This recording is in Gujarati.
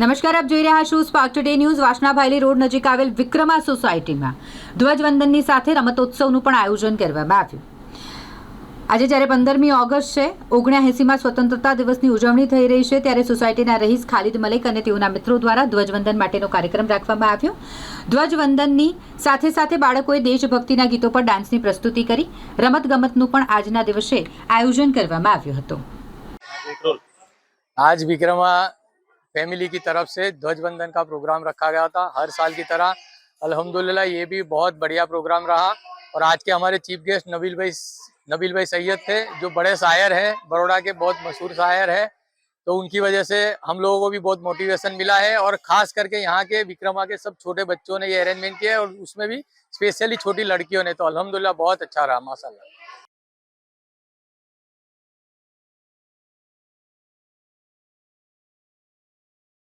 નમસ્કાર આપ જોઈ રહ્યા છો Spark Today News Vasna Bhayli road નજીક આવેલ વિક્રમા સોસાયટીમાં ધ્વજવંદનની સાથે રમતોત્સવનું પણ આયોજન કરવામાં આવ્યું આજે જ્યારે પંદરમી ઓગસ્ટ છે ઓગણ્યાએંસીમાં સ્વતંત્રતા દિવસની ઉજવણી થઈ રહી છે ત્યારે સોસાયટીના રહીશ ખાલિદ મલિક અને તેઓના મિત્રો દ્વારા ધ્વજવંદન માટેનો કાર્યક્રમ રાખવામાં આવ્યો ધ્વજવંદનની સાથે સાથે બાળકોએ દેશભક્તિના ગીતો પર ડાન્સની પ્રસ્તુતિ કરી રમતગમતનું પણ આજના દિવસે આયોજન કરવામાં આવ્યું હતું આજ વિક્રમા फैमिली की तरफ से ध्वज बंधन का प्रोग्राम रखा गया था हर साल की तरह अल्हम्दुलिल्लाह ये भी बहुत बढ़िया प्रोग्राम रहा और आज के हमारे चीफ गेस्ट नबील भाई नबील भाई सैयद थे जो बड़े शायर हैं बड़ोड़ा के बहुत मशहूर शायर हैं तो उनकी वजह से हम लोगों को भी बहुत मोटिवेशन मिला है और खास करके यहाँ के विक्रमा के सब छोटे बच्चों ने ये अरेंजमेंट किया है और उसमें भी स्पेशली छोटी लड़कियों ने तो अलहमदिल्ला बहुत अच्छा रहा माशाला